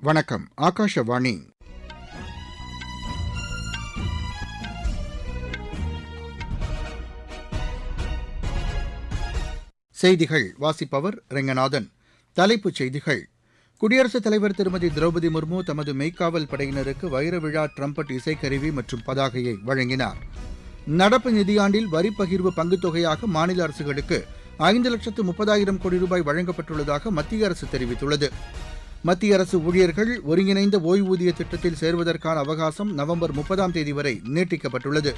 வணக்கம் ஆகாஷவாணி. செய்திகள் வாசிப்பவர் ரெங்கநாதன். தலைப்புச் செய்திகள். குடியரசுத் தலைவர் திருமதி திரௌபதி முர்மு தமது மெய்க்காவல் படையினருக்கு வைர விழா ட்ரம்பட் இசைக்கருவி மற்றும் பதாகையை வழங்கினார். நடப்பு நிதியாண்டில் வரி பகிர்வு பங்குத் தொகையாக மாநில அரசுகளுக்கு ஐந்து லட்சத்து முப்பதாயிரம் கோடி ரூபாய் வழங்கப்பட்டுள்ளதாக மத்திய அரசு தெரிவித்துள்ளது. மத்திய அரசு ஊழியர்கள் ஒருங்கிணைந்த ஓய்வூதிய திட்டத்தில் சேர்வதற்கான அவகாசம் நவம்பர் முப்பதாம் தேதி வரை நீட்டிக்கப்பட்டுள்ளது.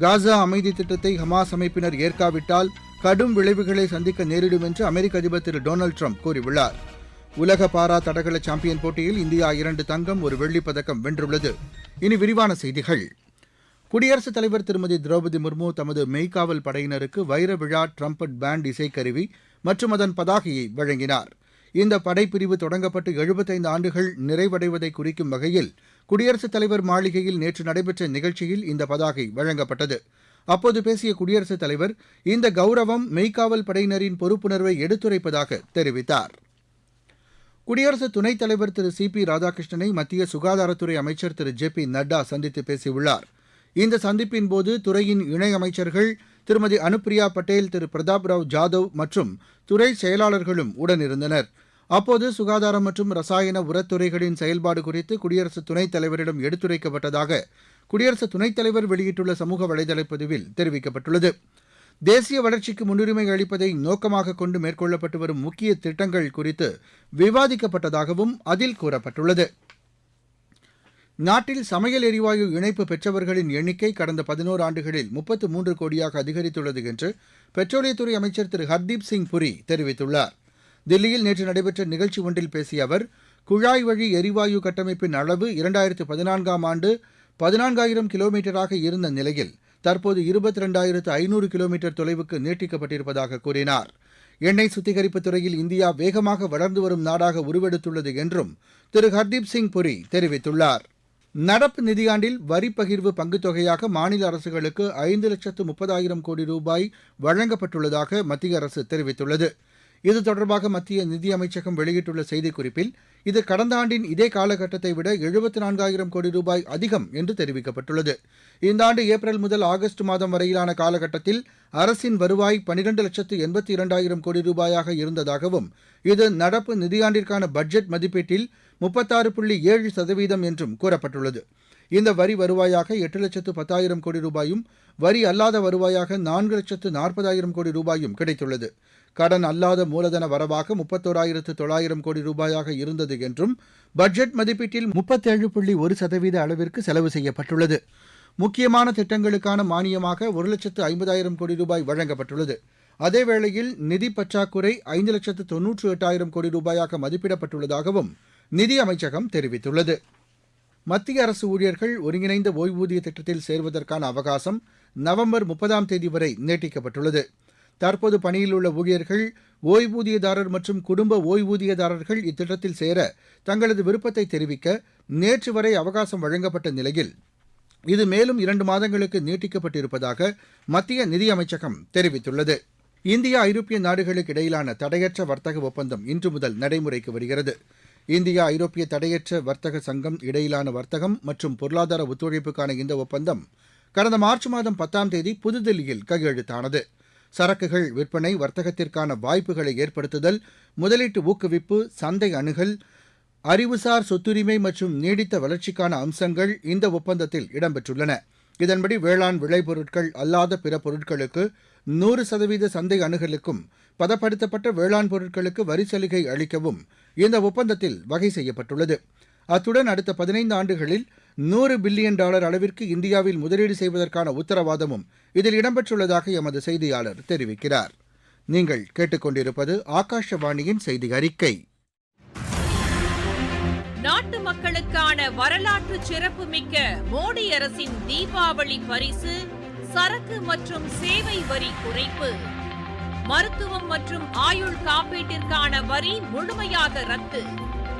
காசா அமைதி திட்டத்தை ஹமாஸ் அமைப்பினர் ஏற்காவிட்டால் கடும் விளைவுகளை சந்திக்க நேரிடும் என்று அமெரிக்க அதிபர் திரு டொனால்டு ட்ரம்ப் கூறியுள்ளார். உலக பாரா தடகள சாம்பியன் போட்டியில் இந்தியா இரண்டு தங்கம் ஒரு வெள்ளிப் பதக்கம் வென்றுள்ளது. இனி விரிவான செய்திகள். குடியரசுத் தலைவர் திருமதி திரௌபதி முர்மு தமது மெய்காவல் படையினருக்கு வைர விழா ட்ரம்பட் பேண்ட் இசைக்கருவி மற்றும் அதன் பதாகையை வழங்கினார். இந்த படைப்பிரிவு தொடங்கப்பட்டு எழுபத்தைந்து ஆண்டுகள் நிறைவடைவதை குறிக்கும் வகையில் குடியரசுத் தலைவர் மாளிகையில் நேற்று நடைபெற்ற நிகழ்ச்சியில் இந்த பதாகை வழங்கப்பட்டது. அப்போது பேசிய குடியரசுத் தலைவர் இந்த கௌரவம் மெய்க்காவல் படையினரின் பொறுப்புணர்வை எடுத்துரைப்பதாக தெரிவித்தார். குடியரசு துணைத் தலைவர் திரு சி. பி. ராதாகிருஷ்ணனை மத்திய சுகாதாரத்துறை அமைச்சர் திரு. ஜே. பி. நட்டா சந்தித்து பேசியுள்ளார். இந்த சந்திப்பின் போது துறையின் இணையமைச்சர்கள் திருமதி அனுப்பிரியா பட்டேல் திரு. பிரதாப் ராவ் ஜாதவ் மற்றும் துறை செயலாளர்களும் உடனிருந்தனர். அப்போது சுகாதாரம் மற்றும் ரசாயன உரத்துறைகளின் செயல்பாடு குறித்து குடியரசு துணைத் தலைவரிடம் எடுத்துரைக்கப்பட்டதாக குடியரசு துணைத் தலைவர் வெளியிட்டுள்ள சமூக வலைதள பதிவில் தெரிவிக்கப்பட்டுள்ளது. தேசிய வளர்ச்சிக்கு முன்னுரிமை அளிப்பதை நோக்கமாக கொண்டு மேற்கொள்ளப்பட்டு வரும் முக்கிய திட்டங்கள் குறித்து விவாதிக்கப்பட்டதாகவும் அதில் கூறப்பட்டுள்ளது. நாட்டில் சமையல் எரிவாயு இணைப்பு பெற்றவர்களின் எண்ணிக்கை கடந்த பதினோரு ஆண்டுகளில் முப்பத்து மூன்று கோடியாக அதிகரித்துள்ளது என்று பெட்ரோலியத்துறை அமைச்சர் திரு ஹர்தீப் சிங் புரி தெரிவித்துள்ளார். தில்லியில் நேற்று நடைபெற்ற நிகழ்ச்சி ஒன்றில் பேசிய அவர் குழாய் வழி எரிவாயு கட்டமைப்பின் அளவு இரண்டாயிரத்து பதினான்காம் ஆண்டு பதினான்காயிரம் கிலோமீட்டராக இருந்த நிலையில் தற்போது இருபத்தி ரெண்டாயிரத்து ஐநூறு கிலோமீட்டர் தொலைவுக்கு நீட்டிக்கப்பட்டிருப்பதாக கூறினார். எண்ணெய் சுத்திகரிப்பு துறையில் இந்தியா வேகமாக வளர்ந்து வரும் நாடாக உருவெடுத்துள்ளது என்றும் திரு ஹர்தீப் சிங் புரி தெரிவித்துள்ளார். நடப்பு நிதியாண்டில் வரி பகிர்வு பங்குத் தொகையாக மாநில அரசுகளுக்கு ஐந்து லட்சத்து முப்பதாயிரம் கோடி ரூபாய் வழங்கப்பட்டுள்ளதாக மத்திய அரசு தெரிவித்துள்ளது. இது தொடர்பாக மத்திய நிதியமைச்சகம் வெளியிட்டுள்ள செய்திக்குறிப்பில் இது கடந்த ஆண்டின் இதே காலகட்டத்தை விட எழுபத்தி நான்காயிரம் கோடி ரூபாய் அதிகம் என்று தெரிவிக்கப்பட்டுள்ளது. இந்த ஆண்டு ஏப்ரல் முதல் ஆகஸ்ட் மாதம் வரையிலான காலகட்டத்தில் அரசின் வருவாய் பனிரெண்டு லட்சத்து எண்பத்தி இரண்டாயிரம் கோடி ரூபாயாக இருந்ததாகவும் இது நடப்பு நிதியாண்டிற்கான பட்ஜெட் மதிப்பீட்டில் முப்பத்தாறு புள்ளி ஏழு சதவீதம் என்றும் கூறப்பட்டுள்ளது. இந்த வரி வருவாயாக எட்டு லட்சத்து பத்தாயிரம் கோடி ரூபாயும் வரி அல்லாத வருவாயாக நான்கு லட்சத்து நாற்பதாயிரம் கோடி ரூபாயும் கிடைத்துள்ளது. கடன் அல்லாத மூலதன வரவாக முப்பத்தோராயிரத்து தொள்ளாயிரம் கோடி ரூபாயாக இருந்தது என்றும் பட்ஜெட் மதிப்பீட்டில் முப்பத்தேழு புள்ளி ஒரு சதவீத அளவிற்கு செலவு செய்யப்பட்டுள்ளது. முக்கியமான திட்டங்களுக்கான மானியமாக ஒரு லட்சத்து ஐம்பதாயிரம் கோடி ரூபாய் வழங்கப்பட்டுள்ளது. அதேவேளையில் நிதி பற்றாக்குறை ஐந்து லட்சத்து தொன்னூற்று எட்டாயிரம் கோடி ரூபாயாக மதிப்பிடப்பட்டுள்ளதாகவும் நிதி அமைச்சகம் தெரிவித்துள்ளது. மத்திய அரசு ஊழியர்கள் ஒருங்கிணைந்த ஓய்வூதிய திட்டத்தில் சேர்வதற்கான அவகாசம் நவம்பர் முப்பதாம் தேதி வரை நீட்டிக்கப்பட்டுள்ளது. தற்போது பணியில் உள்ள ஊழியர்கள் ஓய்வூதியதாரர் மற்றும் குடும்ப ஓய்வூதியதாரர்கள் இத்திட்டத்தில் சேர தங்களது விருப்பத்தை தெரிவிக்க நேற்று வரை அவகாசம் வழங்கப்பட்ட நிலையில் இது மேலும் இரண்டு மாதங்களுக்கு நீட்டிக்கப்பட்டிருப்பதாக மத்திய நிதியமைச்சகம் தெரிவித்துள்ளது. இந்தியா ஐரோப்பிய நாடுகளுக்கு இடையிலான தடையற்ற வர்த்தக ஒப்பந்தம் இன்று முதல் நடைமுறைக்கு வருகிறது. இந்தியா ஐரோப்பிய தடையற்ற வர்த்தக சங்கம் இடையிலான வர்த்தகம் மற்றும் பொருளாதார ஒத்துழைப்புக்கான இந்த ஒப்பந்தம் கடந்த மார்ச் மாதம் பத்தாம் தேதி புதுதில்லியில் கையெழுத்தானது. சரக்குகள் விற்பனை வர்த்தகத்திற்கான வாய்ப்புகளை ஏற்படுத்துதல் முதலீட்டு ஊக்குவிப்பு சந்தை அணுகல் அறிவுசார் சொத்துரிமை மற்றும் நீடித்த வளர்ச்சிக்கான அம்சங்கள் இந்த ஒப்பந்தத்தில் இடம்பெற்றுள்ளன. இதன்படி வேளாண் விளைபொருட்கள் அல்லாத பிற பொருட்களுக்கு நூறு சதவீத சந்தை அணுகலுக்கும் பதப்படுத்தப்பட்ட வேளாண் பொருட்களுக்கு வரி சலுகை அளிக்கவும் இந்த ஒப்பந்தத்தில் வகை செய்யப்பட்டுள்ளது. அத்துடன் அடுத்த பதினைந்து ஆண்டுகளில் நூறு பில்லியன் டாலர் அளவிற்கு இந்தியாவில் முதலீடு செய்வதற்கான உத்தரவாதமும் இதில் இடம்பெற்றுள்ளதாக எமது செய்தியாளர் தெரிவிக்கிறார். நீங்கள் கேட்டுக்கொண்டிருப்பது ஆகாஷவாணியின் செய்தி அறிக்கை. நாட்டு மக்களுக்கான வரலாற்று சிறப்புமிக்க மோடி அரசின் தீபாவளி பரிசு சரக்கு மற்றும் சேவை வரி குறைப்பு. மருத்துவம் மற்றும் ஆயுள் காப்பீட்டிற்கான வரி முழுமையாக ரத்து.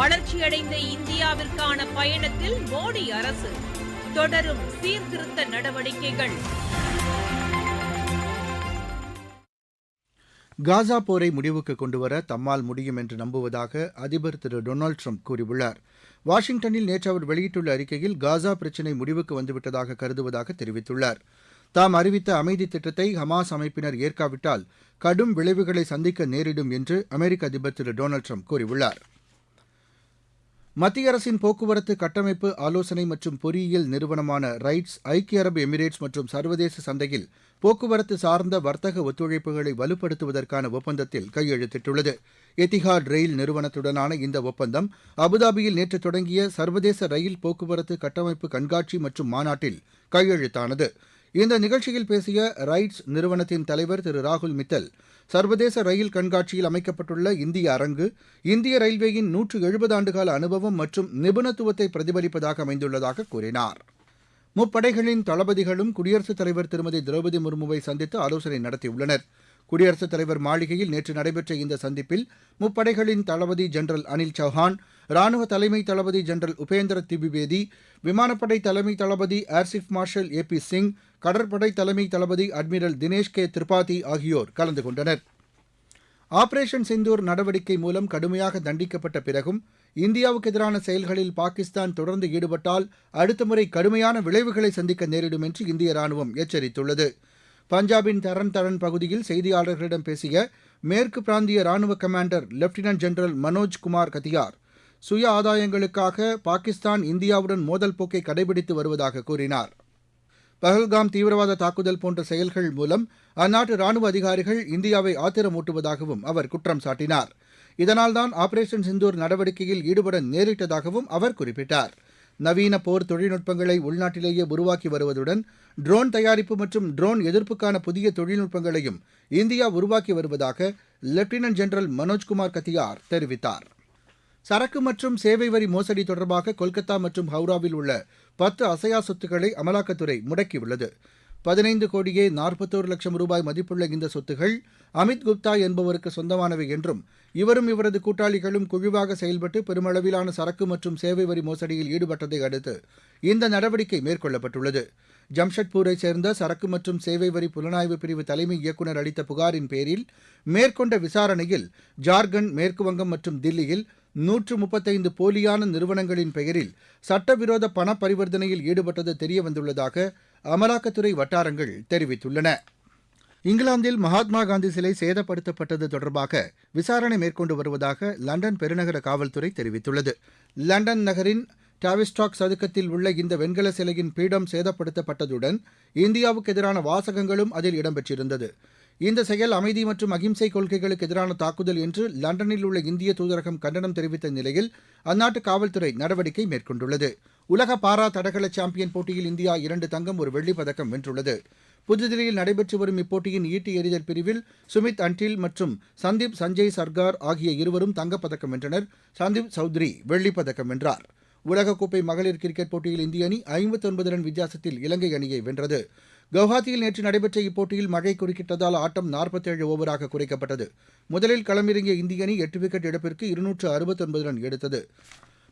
வளர்ச்சியடைந்த இந்தியாவிற்கான பயணத்தில் மோடி அரசு தொடரும் சீர்திருத்த நடவடிக்கைகள். காசா போரை முடிவுக்கு கொண்டுவர தம்மால் முடியும் என்று நம்புவதாக அதிபர் திரு டொனால்டு ட்ரம்ப் கூறியுள்ளார். வாஷிங்டனில் நேற்று அவர் வெளியிட்டுள்ள அறிக்கையில் காசா பிரச்சினை முடிவுக்கு வந்துவிட்டதாக கருதுவதாக தெரிவித்துள்ளார். தாம் அறிவித்த அமைதி திட்டத்தை ஹமாஸ் அமைப்பினர் ஏற்காவிட்டால் கடும் விளைவுகளை சந்திக்க நேரிடும் என்று அமெரிக்க அதிபர் திரு டொனால்டு ட்ரம்ப் கூறியுள்ளார். மத்திய அரசின் போக்குவரத்து கட்டமைப்பு ஆலோசனை மற்றும் பொறியியல் நிறுவனமான ரைட்ஸ் ஐக்கிய அரபு எமிரேட்ஸ் மற்றும் சர்வதேச சந்தையில் போக்குவரத்து சார்ந்த வர்த்தக ஒத்துழைப்புகளை வலுப்படுத்துவதற்கான ஒப்பந்தத்தில் கையெழுத்திட்டுள்ளது. எத்திஹாட் ரயில் நிறுவனத்துடனான இந்த ஒப்பந்தம் அபுதாபியில் நேற்று தொடங்கிய சர்வதேச ரயில் போக்குவரத்து கட்டமைப்பு கண்காட்சி மற்றும் மாநாட்டில் கையெழுத்தானது. இந்த நிகழ்ச்சியில் பேசிய ரைட்ஸ் நிறுவனத்தின் தலைவர் திரு ராகுல் மித்தல் சர்வதேச ரயில் கண்காட்சியில் அமைக்கப்பட்டுள்ள இந்திய அரங்கு இந்திய ரயில்வேயின் நூற்று எழுபது ஆண்டுகால அனுபவம் மற்றும் நிபுணத்துவத்தை பிரதிபலிப்பதாக அமைந்துள்ளதாக கூறினார். முப்படைகளின் தளபதிகளும் குடியரசுத் தலைவர் திருமதி திரௌபதி முர்முவை சந்தித்து ஆலோசனை நடத்தியுள்ளனர். குடியரசுத் தலைவர் மாளிகையில் நேற்று நடைபெற்ற இந்த சந்திப்பில் முப்படைகளின் தளபதி ஜெனரல் அனில் சௌஹான் ராணுவ தலைமை தளபதி ஜெனரல் உபேந்திர திவிவேதி விமானப்படை தலைமை தளபதி air chief marshal A P Singh கடற்படை தலைமை தளபதி அட்மிரல் தினேஷ் கே. திரிபாதி ஆகியோர் கலந்து கொண்டனர். ஆபரேஷன் சிந்தூர் நடவடிக்கை மூலம் கடுமையாக தண்டிக்கப்பட்ட பிறகும் இந்தியாவுக்கு எதிரான செயல்களில் பாகிஸ்தான் தொடர்ந்து ஈடுபட்டால் அடுத்த முறை கடுமையான விளைவுகளை சந்திக்க நேரிடும் என்று இந்திய ராணுவம் எச்சரித்துள்ளது. பஞ்சாபின் தரன் தரன் பகுதியில் செய்தியாளர்களிடம் பேசிய மேற்கு பிராந்திய ராணுவ commander lieutenant general Manoj Kumar Katiyar சுய ஆதாயங்களுக்காக பாகிஸ்தான் இந்தியாவுடன் மோதல் போக்கை கடைபிடித்து வருவதாக கூறினார். பஹல்காம் தீவிரவாத தாக்குதல் போன்ற செயல்கள் மூலம் அந்நாட்டு ராணுவ அதிகாரிகள் இந்தியாவை ஆத்திரமூட்டுவதாகவும் அவர் குற்றம் சாட்டினார். இதனால்தான் ஆபரேஷன் சிந்தூர் நடவடிக்கையில் ஈடுபட நேரிட்டதாகவும் அவர் குறிப்பிட்டார். நவீன போர் தொழில்நுட்பங்களை உள்நாட்டிலேயே உருவாக்கி வருவதுடன் ட்ரோன் தயாரிப்பு மற்றும் ட்ரோன் எதிர்ப்புக்கான புதிய தொழில்நுட்பங்களையும் இந்தியா உருவாக்கி வருவதாக லெப்டினன்ட் ஜெனரல் மனோஜ்குமார் கத்தியார் தெரிவித்தார். சரக்கு மற்றும் சேவை வரி மோசடி தொடர்பாக கொல்கத்தா மற்றும் ஹவுராவில் உள்ள பத்து அசையா சொத்துக்களை அமலாக்கத்துறை முடக்கியுள்ளது. பதினைந்து கோடியே நாற்பத்தோரு லட்சம் ரூபாய் மதிப்புள்ள இந்த சொத்துகள் அமித் குப்தா என்பவருக்கு சொந்தமானவை என்றும் இவரும் இவரது கூட்டாளிகளும் குழுவாக செயல்பட்டு பெருமளவிலான சரக்கு மற்றும் சேவை வரி மோசடியில் ஈடுபட்டதை அடுத்து இந்த நடவடிக்கை மேற்கொள்ளப்பட்டுள்ளது. ஜம்ஷெட்பூரை சேர்ந்த சரக்கு மற்றும் சேவை வரி புலனாய்வு பிரிவு தலைமை இயக்குநர் அளித்த புகாரின் பேரில் மேற்கொண்ட விசாரணையில் ஜார்க்கண்ட் மேற்குவங்கம் மற்றும் தில்லியில் நூற்று முப்பத்தைந்து போலியான நிறுவனங்களின் பெயரில் சட்டவிரோத பண பரிவர்த்தனையில் ஈடுபட்டது தெரியவந்துள்ளதாக அமலாக்கத்துறை வட்டாரங்கள் தெரிவித்துள்ளன. இங்கிலாந்தில் மகாத்மா காந்தி சிலை சேதப்படுத்தப்பட்டது தொடர்பாக விசாரணை மேற்கொண்டு வருவதாக லண்டன் பெருநகர காவல்துறை தெரிவித்துள்ளது. லண்டன் நகரின் டாவிஸ்டாக் சதுக்கத்தில் உள்ள இந்த வெண்கல சிலையின் பீடம் சேதப்படுத்தப்பட்டதுடன் இந்தியாவுக்கு எதிரான வாசகங்களும் அதில் இடம்பெற்றிருந்தது. இந்த செயல் அமைதி மற்றும் அகிம்சை கொள்கைகளுக்கு எதிரான தாக்குதல் என்று லண்டனில் உள்ள இந்திய தூதரகம் கண்டனம் தெரிவித்த நிலையில் அந்நாட்டு காவல்துறை நடவடிக்கை மேற்கொண்டுள்ளது. உலக பாரா தடகள சாம்பியன் போட்டியில் இந்தியா இரண்டு தங்கம் ஒரு வெள்ளிப் பதக்கம் வென்றுள்ளது. புதுதில்லியில் நடைபெற்று வரும் இப்போட்டியின் ஈட்டி எறிதல் பிரிவில் சுமித் அன்டில் மற்றும் சந்தீப் சஞ்சய் சர்கார் ஆகிய இருவரும் தங்கப்பதக்கம் வென்றனர். சந்தீப் சௌத்ரி வெள்ளிப்பதக்கம் வென்றார். உலகக்கோப்பை மகளிர் கிரிக்கெட் போட்டியில் இந்திய அணி ஐம்பத்தொன்பது ரன் வித்தியாசத்தில் இலங்கை அணியை வென்றது. குவஹாத்தியில் நேற்று நடைபெற்ற இப்போட்டியில் மழை குறுக்கிட்டதால் ஆட்டம் நாற்பத்தேழு ஓவராக குறைக்கப்பட்டது. முதலில் களமிறங்கிய இந்திய அணி எட்டு விக்கெட் இழப்பிற்கு இருநூற்று அறுபத்தொன்பது ரன் எடுத்தது.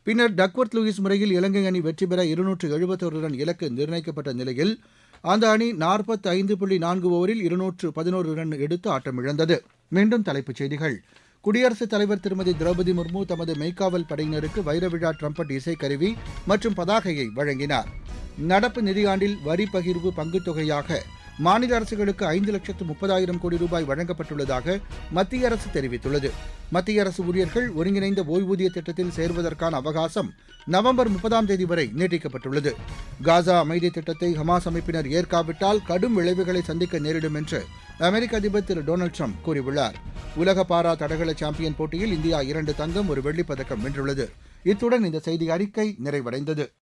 பின்னர் டக்வர்த் லூயிஸ் முறையில் இலங்கை அணி வெற்றி பெற இருநூற்று எழுபத்தொரு ரன் இலக்கு நிர்ணயிக்கப்பட்ட நிலையில் அந்த அணி நாற்பத்தி ஐந்து புள்ளி நான்கு ஓவரில் இருநூற்று பதினோரு ரன் எடுத்து ஆட்டமிழந்தது மீண்டும் தலைப்புச் செய்திகள். குடியரசுத் தலைவர் திருமதி திரௌபதி முர்மு தமது மெய்க்காவல் படையினருக்கு வைரவிழா ட்ரம்பட் இசைக்கருவி மற்றும் பதாகையை வழங்கினார். நடப்பு நிதியாண்டில் வரி பகிர்வு பங்குத் தொகையாக மாநில அரசுகளுக்கு ஐந்து லட்சத்து முப்பதாயிரம் கோடி ரூபாய் வழங்கப்பட்டுள்ளதாக மத்திய அரசு தெரிவித்துள்ளது. மத்திய அரசு ஊழியர்கள் ஒருங்கிணைந்த ஓய்வூதிய திட்டத்தில் சேர்வதற்கான அவகாசம் நவம்பர் முப்பதாம் தேதி வரை நீட்டிக்கப்பட்டுள்ளது. காசா அமைதி திட்டத்தை ஹமாஸ் அமைப்பினர் ஏற்காவிட்டால் கடும் விளைவுகளை சந்திக்க நேரிடும் என்று அமெரிக்க அதிபர் திரு டொனால்டு ட்ரம்ப் கூறியுள்ளார். உலக பாரா தடகள சாம்பியன் போட்டியில் இந்தியா இரண்டு தங்கம் ஒரு வெள்ளிப்பதக்கம் வென்றுள்ளது. இத்துடன் இந்த செய்தி அறிக்கை நிறைவடைந்தது.